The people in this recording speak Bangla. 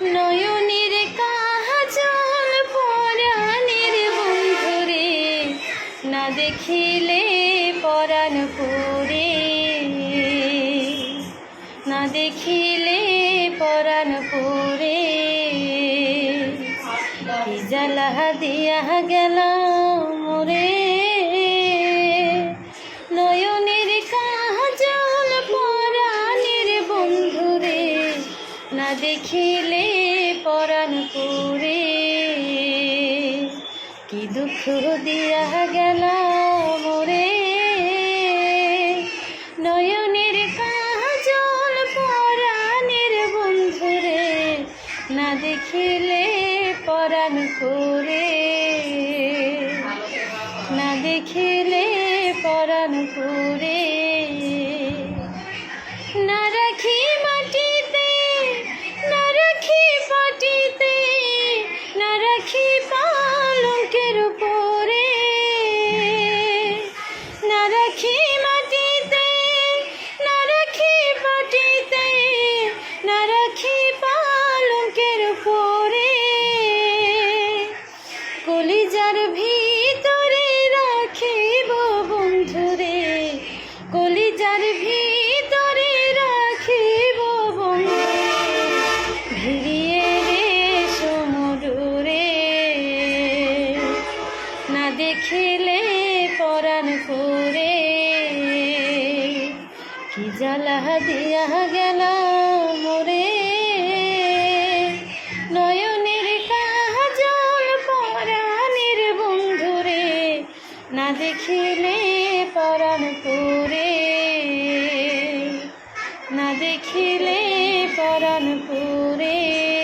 নয়নের কাজল পরাণের বন্ধুরে, না দেখিলে পরাণ পুরে। না দেখিলে পরাণ পুরে। কি দিয়া গেল মোরে নয়নের কাজল পরাণের বন্ধুরে, না দেখিলে পুরে। কি দুঃখ দিয়া গেল মোরে। নয়নের কাজল পরাণের বন্ধুরে, না দেখিলে পরাণ করে। না দেখিলে পরাণ করে। ভিড়িয়ে দে সমুদূরে। না দেখিলে পরাণ করে। কি জ্বালা দিয়া গেল মোরে। নয়নের কাজল পরাণের বন্ধুরে। না দেখিলে পরাণ করে। না দেখিলে શરણ પૂરે